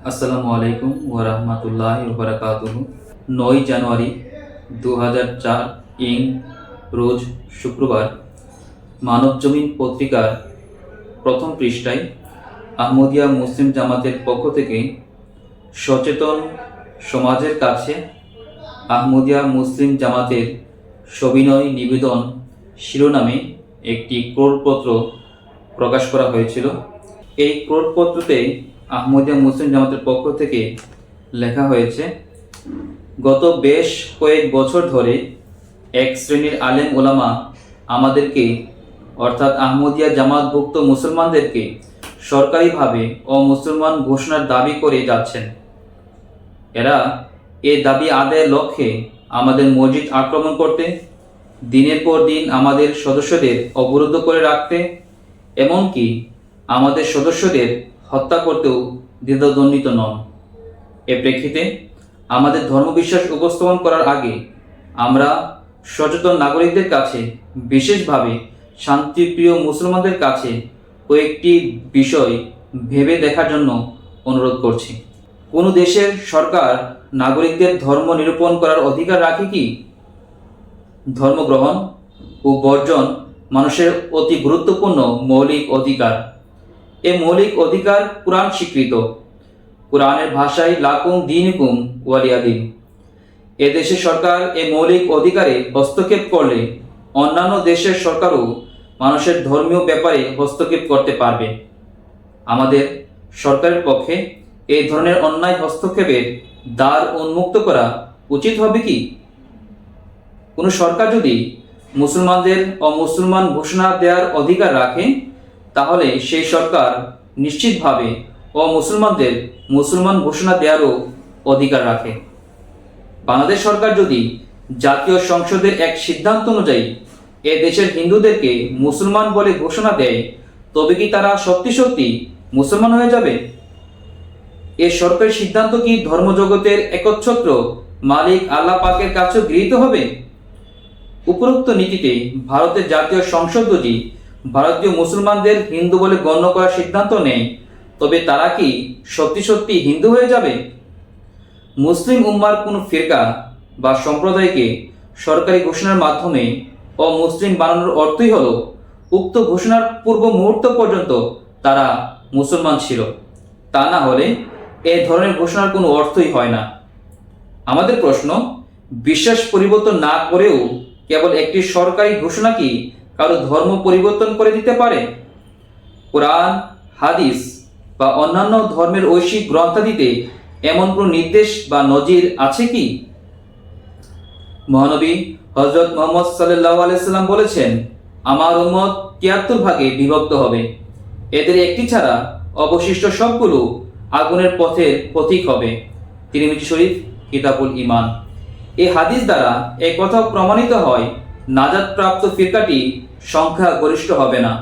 আসসালামু আলাইকুম ওরহমতুল্লাহ বারাকাতুহ নয় জানুয়ারি দু চার ইং রোজ শুক্রবার মানবজমিন পত্রিকার প্রথম পৃষ্ঠায় আহমদিয়া মুসলিম জামাতের পক্ষ থেকে সচেতন সমাজের কাছে আহমদিয়া মুসলিম জামাতের সবিনয় নিবেদন শিরোনামে একটি ক্রোড়পত্র প্রকাশ করা হয়েছিল। এই ক্রোড়পত্রতে আহমদিয়া মুসলিম জামাতের পক্ষ থেকে লেখা হয়েছে, গত বেশ কয়েক বছর ধরে এক শ্রেণির আলেম ওলামা আমাদেরকে, অর্থাৎ আহমদিয়া জামাতভুক্ত মুসলমানদেরকে সরকারিভাবে অমুসলমান ঘোষণার দাবি করে যাচ্ছেন। এরা এ দাবি আদায়ের লক্ষ্যে আমাদের মসজিদ আক্রমণ করতে, দিনের পর দিন আমাদের সদস্যদের অবরুদ্ধ করে রাখতে, এমনকি আমাদের সদস্যদের হত্যা করতেও দ্বিধাদ্বন্দ্বিত নন। এ প্রেক্ষিতে আমাদের ধর্মবিশ্বাস উপস্থাপন করার আগে আমরা সচেতন নাগরিকদের কাছে, বিশেষভাবে শান্তিপ্রিয় মুসলমানদের কাছে কয়েকটি বিষয় ভেবে দেখার জন্য অনুরোধ করছি। কোনো দেশের সরকার নাগরিকদের ধর্ম নিরূপণ করার অধিকার রাখে কি? ধর্মগ্রহণ ও বর্জন মানুষের অতি গুরুত্বপূর্ণ মৌলিক অধিকার। এ মৌলিক অধিকার কোরআন স্বীকৃত। কোরআনের ভাষায় লাকুম দিনকুম ওয়ালিয়াদিন। এ দেশের সরকার এ মৌলিক অধিকারে হস্তক্ষেপ করলে অন্যান্য দেশের সরকারও মানুষের ধর্মীয় ব্যাপারে হস্তক্ষেপ করতে পারবে। আমাদের সরকারের পক্ষে এই ধরনের অন্যায় হস্তক্ষেপের দ্বার উন্মুক্ত করা উচিত হবে কি? কোনো সরকার যদি মুসলমানদের অমুসলমান ঘোষণা দেওয়ার অধিকার রাখে তাহলে সেই সরকার নিশ্চিতভাবে অমুসলমানদের মুসলমান ঘোষণা দেওয়ারও অধিকার রাখে। বাংলাদেশ সরকার যদি জাতীয় সংসদের এক সিদ্ধান্ত অনুযায়ী এ দেশের হিন্দুদেরকে মুসলমান বলে ঘোষণা দেয়, তবে কি তারা সত্যি সত্যি মুসলমান হয়ে যাবে? এ সরকারি সিদ্ধান্ত কি ধর্মজগতের একচ্ছত্র মালিক আল্লাহ পাকের কাছেও গৃহীত হবে? উপরোক্ত নীতিতে ভারতের জাতীয় সংসদ যদি ভারতীয় মুসলমানদের হিন্দু বলে গণ্য করার সিদ্ধান্ত নেয় তবে তারা কি সত্যি সত্যি হিন্দু হয়ে যাবে? মুসলিম উম্মার কোন ফিরকা বা সম্প্রদায়কে সরকারি ঘোষণার মাধ্যমে অমুসলিম বানানোর অর্থই হল, উক্ত ঘোষণার পূর্ব মুহূর্ত পর্যন্ত তারা মুসলমান ছিল। তা না হলে এ ধরনের ঘোষণার কোনো অর্থই হয় না। আমাদের প্রশ্ন, বিশ্বাস পরিবর্তন না করেও কেবল একটি সরকারি ঘোষণা কি কারও ধর্ম পরিবর্তন করে দিতে পারে? কোরআন, হাদিস বা অন্যান্য ধর্মের ঐশিক গ্রন্থাদিতে এমন কোনো নির্দেশ বা নজির আছে কি? মহানবী হজরত মোহাম্মদ সাল্লাহ আলাইসাল্লাম বলেছেন, আমার উম্মত তিয়াত্তর ভাগে বিভক্ত হবে। এদের একটি ছাড়া অবশিষ্ট সবগুলো আগুনের পথের পথিক হবে। তিরিমিজি শরীফ, কিতাবুল ইমান এই হাদিস দ্বারা এই কথা প্রমাণিত হয় নাজাদপ্রাপ্ত ফিরকাটি সংখ্যা গরিষ্ঠ হবে না।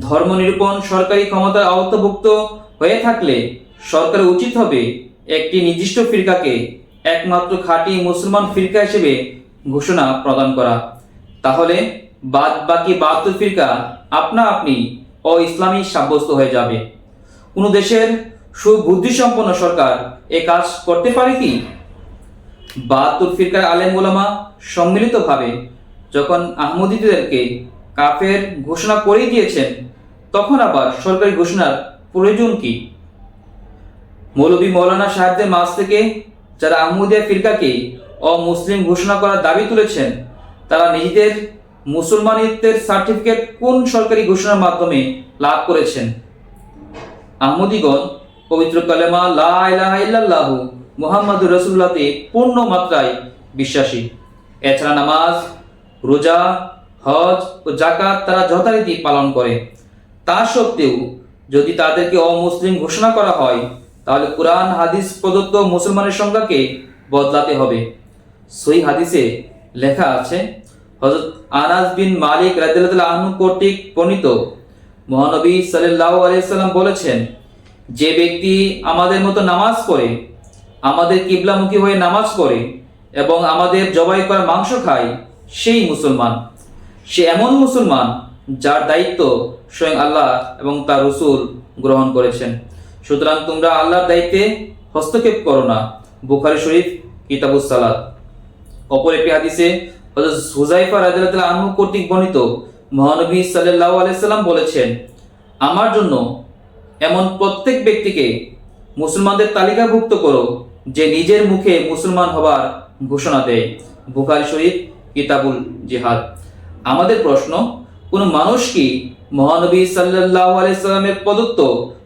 ধর্মনিরূপণ সরকারি ক্ষমতার আওতাভুক্ত হয়ে থাকলে সরকারের উচিত হবে একটি নির্দিষ্ট ফিরকাকে একমাত্র খাঁটি মুসলমান ফিরকা হিসেবে ঘোষণা প্রদান করা। তাহলে বাদ বাকি বাহাত্তর ফিরকা আপনা আপনি ও ইসলামী সাব্যস্ত হয়ে যাবে। কোনো দেশের সুবুদ্ধিসম্পন্ন সরকার এ কাজ করতে পারে কি? বাহাত্তর ফিরকার আলেম ওলামা সম্মিলিতভাবে যখন আহমদীদেরকে কাফের ঘোষণা করেই দিয়েছেন, তখন আবার সরকারি ঘোষণার প্রয়োজন কি? মৌলবী মৌলানা সাহেবদের মাঝ থেকে যারা আহমদিয়া ফিরকাকে অমুসলিম ঘোষণা করার দাবি তুলেছেন, তারা নিজেদের মুসলমানিত্বের সার্টিফিকেট কোন সরকারি ঘোষণার মাধ্যমে লাভ করেছেন? আহমদিগণ পবিত্র কালেমা লা ইলাহা ইল্লাল্লাহ মুহাম্মাদুর রসুল্লাহতে পূর্ণ মাত্রায় বিশ্বাসী। এছাড়া নামাজ রোজা, হজ ও জাকাত তারা যথারীতি পালন করে। তা সত্ত্বেও যদি তাদেরকে অমুসলিম ঘোষণা করা হয়, তাহলে কোরআন, হাদিস প্রদত্ত মুসলমানের সংখ্যাকে বদলাতে হবে। সই হাদিসে লেখা আছে হজরত আনাস বিন মালিক রাদিয়াল্লাহু আনহু কর্তৃক প্রণীত, মহানবী সাল্লাল্লাহু আলাইহি সাল্লাম বলেছেন, যে ব্যক্তি আমাদের মতো নামাজ পড়ে, আমাদের কিবলামুখী হয়ে নামাজ পড়ে এবং আমাদের জবাই করা মাংস খায় সেই মুসলমান, সে এমন মুসলমান যার দায়িত্ব স্বয়ং আল্লাহ এবং তার রসুল গ্রহণ করেছেন। সুতরাং তোমরা আল্লাহর দায়িত্বে হস্তক্ষেপ করো না। বুখারী শরীফ, কিতাবুস সালাত। অপর একটি হাদিসে হুজাইফা রাদিয়াল্লাহু আনহু কর্তৃক বর্ণিত, মহানবী সাল্লাল্লাহু আলাইহি সাল্লাম বলেছেন, আমার জন্য এমন প্রত্যেক ব্যক্তিকে মুসলমানদের তালিকাভুক্ত করো যে নিজের মুখে মুসলমান হবার ঘোষণা দেয়। বুখারী শরীফ কিতাবুল জিহাদ। আমাদের প্রশ্ন, কোন মানুষ কি মহানবী সাল্লাল্লাহু আলাইহি সাল্লামের প্রদত্ত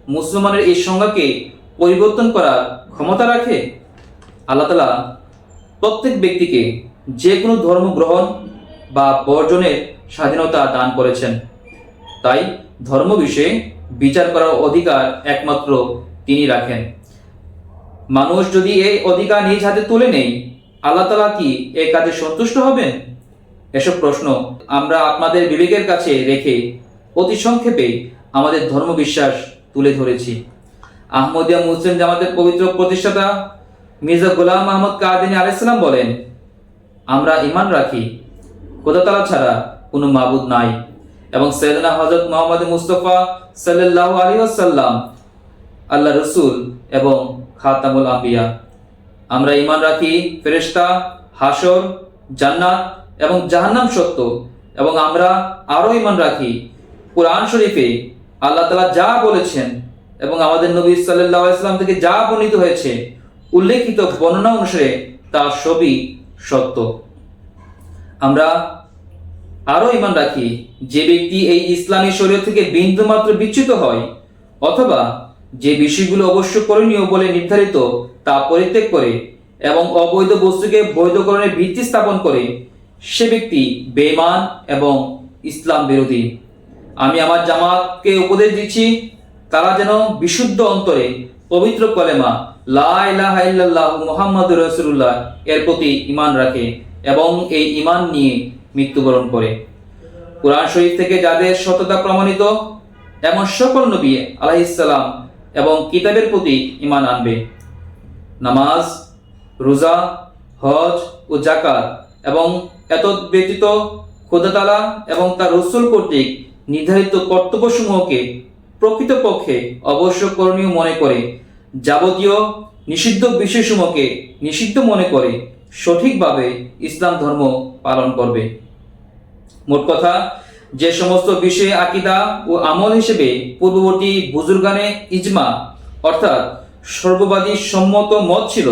মুসলমানের এই সংজ্ঞাকে পরিবর্তন করার ক্ষমতা রাখে? আল্লাহ তাআলা প্রত্যেক ব্যক্তিকে যে কোনো ধর্ম গ্রহণ বা বর্জনের স্বাধীনতা দান করেছেন। তাই ধর্ম বিষয়ে বিচার করার অধিকার একমাত্র তিনি রাখেন। মানুষ যদি এই অধিকার নিজ হাতে তুলে নেই আল্লাহ তালা কি এ কাজে সন্তুষ্ট হবেন? এসব প্রশ্ন আমরা আপনাদের বিবেকের কাছে রেখে অতি সংক্ষেপে আমাদের ধর্ম বিশ্বাস তুলে ধরেছি। আহমদিয়া মুসলিম জামাতের পবিত্র প্রতিষ্ঠাতা মির্জা গোলাম আহমদ কাদিনী আলাইসালাম বলেন, আমরা ইমান রাখি, খোদা তালা ছাড়া কোনো মাবুদ নাই। এবং সৈয়দনা হজরত মোহাম্মদ মুস্তফা সাল্লাল্লাহু আলাইহি ওয়াসাল্লাম আল্লাহ রসুল এবং খাতামুল আম্বিয়া। আমরা ইমান রাখি, ফেরেশতা হাসর জান্নাত এবং জাহান্নাম সত্য এবং আমরা আরও ইমান রাখি। কোরআন শরীফে আল্লাহ তালা যা বলেছেন এবং আমাদের নবী সাল্লাহ ইসলাম থেকে যা বর্ণিত হয়েছে, উল্লেখিত বর্ণনা অনুসারে তা সবই সত্য। আমরা আরও ইমান রাখি, যে ব্যক্তি এই ইসলামী শরীর থেকে বিন্দুমাত্র বিচ্যুত হয় অথবা যে বিষয়গুলো অবশ্য করণীয় বলে নির্ধারিত তা পরিত্যাগ করে এবং অবৈধ বস্তুকে বৈধকরণের ভিত্তি স্থাপন করে, সে ব্যক্তি বেমান এবং ইসলাম বিরোধী। আমি আমার জামাতকে উপদেশ দিচ্ছি, তারা যেন বিশুদ্ধ অন্তরে পবিত্র কলেমা লা ইলাহা ইল্লাল্লাহু মুহাম্মাদুর এর প্রতি ঈমান রাখে এবং এই ঈমান নিয়ে মৃত্যুবরণ করে। কোরআন শরীফ থেকে যাদের সততা প্রমাণিত, এমন সকল নবী আলাইহিসসালাম এবং কিতাবের প্রতি ঈমান আনবে। নামাজ, রোজা, হজ ও জাকাত এবং এত ব্যতীত খোদাতালা এবং তার রসুল কর্তৃক নির্ধারিত কর্তব্যসমূহকে প্রকৃতপক্ষে অবশ্য করণীয় মনে করে, যাবতীয় নিষিদ্ধ বিষয়সমূহকে নিষিদ্ধ মনে করে সঠিকভাবে ইসলাম ধর্ম পালন করবে। মোট কথা, যে সমস্ত বিষয়ে আকিদা ও আমল হিসেবে পূর্ববর্তী বুজুর্গানে ইজমা অর্থাৎ সর্ববাদী সম্মত মত ছিল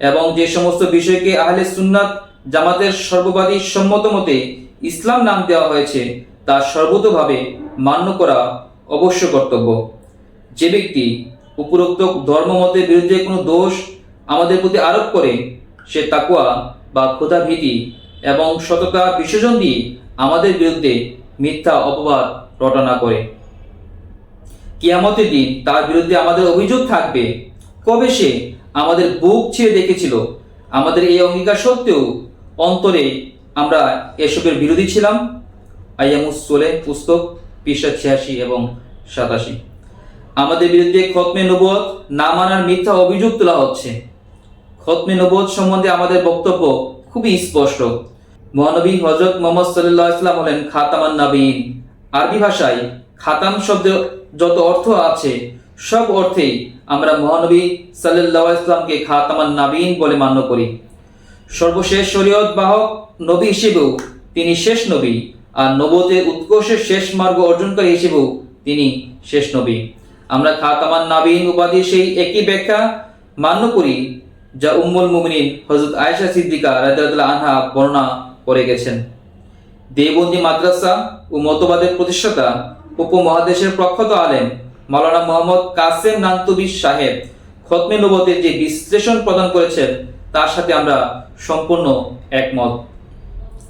এবং যে সমস্ত বিষয়কে আহলে সুন্নাত জামাতের সর্ববাদী সম্মত মতে ইসলাম নাম দেওয়া হয়েছে, তা সর্বতভাবে মান্য করা অবশ্য কর্তব্য। যে ব্যক্তি উপরোক্ত ধর্মমতের বিরুদ্ধে কোনো দোষ আমাদের প্রতি আরোপ করে, সে তাকুয়া বা ক্ষুধা ভীতি এবং সততা বিসর্জন দিয়ে আমাদের বিরুদ্ধে মিথ্যা অপবাদ রটনা করে। কিয়ামতের দিন তার বিরুদ্ধে আমাদের অভিযোগ থাকবে। কবে সে আমাদের বুক ছিঁড়ে দেখেছিল? আমাদের এই অঙ্গীকার সত্ত্বেও অন্তরে আমরা এসবের বিরোধী ছিলাম। আইয়ামুস সোলে পুস্তক, পৃষ্ঠা ছিয়াশি এবং সাতাশি। আমাদের বিরুদ্ধে খতমে নবত না মানার মিথ্যা অভিযোগ তোলা হচ্ছে। খতমে নবত সম্বন্ধে আমাদের বক্তব্য খুবই স্পষ্ট। মহানবী হজরত মোহাম্মদ সাল্লাহ ইসলাম হলেন খাতামান নাবিন আরবি ভাষায় খাতাম শব্দ যত অর্থ আছে, সব অর্থেই আমরা মহানবী সাল্লাহ ইসলামকে খাতামান নাবিন বলে মান্য করি। সর্বশেষ শরীয়ত বাহক নবী হিসেবেও তিনি শেষ নবী, আর নবতের উৎকর্ষের শেষ মার্গ অর্জনকারী হিসেবেও তিনি শেষ নবী। আমরা খাতামান নাবিন উপাধি সেই একই ব্যাখ্যা মান্য করি, যা উম্মুল মুমিনিন হজরত আয়েশা সিদ্দিকা রাদিয়াল্লাহু আনহা বর্ণনা করে গেছেন। দেবন্দী মাদ্রাসা ও মতবাদের প্রতিষ্ঠাতা উপমহাদেশের প্রখ্যাত আলেম মাওলানা মোহাম্মদ কাসেম নান্তুবি সাহেব খতমে নবতের যে বিশ্লেষণ প্রদান করেছেন, তার সাথে আমরা সম্পূর্ণ একমত।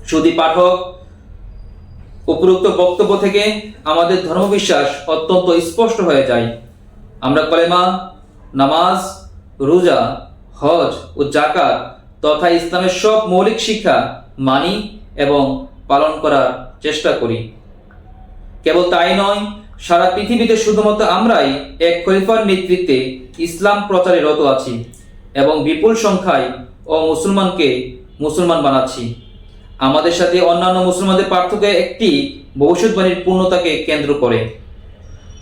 সুদী পাঠক, উপরোক্ত বক্তব্য থেকে আমাদের ধর্মবিশ্বাস অত্যন্ত স্পষ্ট হয়ে যায়। আমরা কলেমা, নামাজ, রোজা, হজ ও জাকাত তথা ইসলামের সব মৌলিক শিক্ষা মানি এবং পালন করার চেষ্টা করি। কেবল তাই নয়, সারা পৃথিবীতে শুধুমাত্র আমরাই এক খলিফার নেতৃত্বে ইসলাম প্রচারে রত আছি এবং বিপুল সংখ্যায় ও মুসলমানকে মুসলমান বানাচ্ছি। আমাদের সাথে অন্যান্য মুসলমানদের পার্থক্য একটি, ভবিষ্যৎবাণীর পূর্ণতাকে কেন্দ্র করে।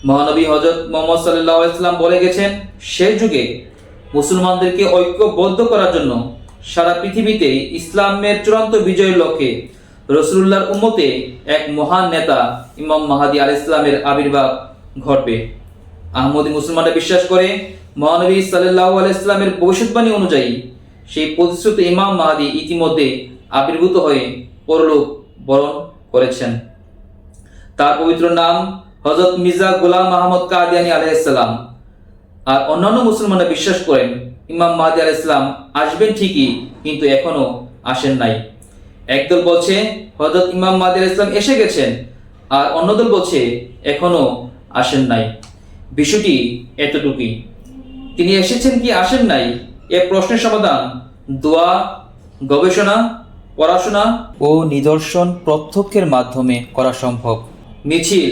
মহানবী হজরত মোহাম্মদ সাল্লাহ ইসলাম বলে গেছেন, শেষ যুগে মুসলমানদেরকে ঐক্যবদ্ধ করার জন্য সারা পৃথিবীতে ইসলামের চূড়ান্ত বিজয়ের লক্ষ্যে রসুল্লাহর উম্মতে এক মহান নেতা ইমাম মাহাদি আল ইসলামের আবির্ভাব ঘটবে। আহমদী মুসলমানরা বিশ্বাস করে, মহানবী সাল্লাহ আলাইসলামের ভবিষ্যৎবাণী অনুযায়ী সেই প্রতিশ্রুত ইমাম মাহাদি ইতিমধ্যে আবির্ভূত হয়ে পরলোক বরণ করেছেন। তার পবিত্র নাম হজরত মির্জা গোলাম মাহমদ কাদিয়ানি আলাইসাল্লাম আর অন্যান্য মুসলমানরা বিশ্বাস করেন, ইমাম মাহাদি আলাহ ইসলাম আসবেন ঠিকই, কিন্তু এখনও আসেন নাই। একদল বলছে হজরত ইমাম আলাহ ইসলাম এসে গেছেন, আর অন্য দল বলছে, এখনও আসেন নাই। বিষয়টি এতটুকুই। তিনি এসেছেন কি আসেন নাই? এ প্রশ্নের সমাধান দোয়া, গবেষণা, পড়াশোনা ও নিদর্শন প্রত্যক্ষের মাধ্যমে করা সম্ভব। মিছিল,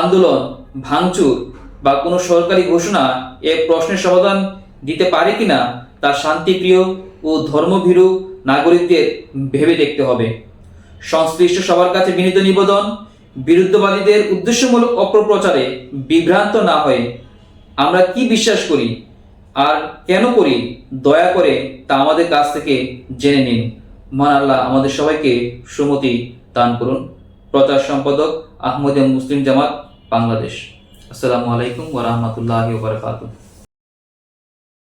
আন্দোলন, ভাঙচুর বা কোনো সরকারি ঘোষণা এ প্রশ্নের সমাধান দিতে পারে কিনা তা শান্তিপ্রিয় ও ধর্মভীরু নাগরিকদের ভেবে দেখতে হবে। সংশ্লিষ্ট সবার কাছে বিনীত নিবেদন, বিরুদ্ধবাদীদের উদ্দেশ্যমূলক অপপ্রচারে বিভ্রান্ত না হয়ে আমরা কি বিশ্বাস করি আর কেন করি দয়া করে তা আমাদের কাছ থেকে জেনে নিন। মান আল্লাহ আমাদের সবাইকে সুমতি দান করুন। প্রচার সম্পাদক আহমদিয়া মুসলিম জামাত, বাংলাদেশ। আসসালামু আলাইকুম ওরহমতুল্লাহ বারকাতুহ।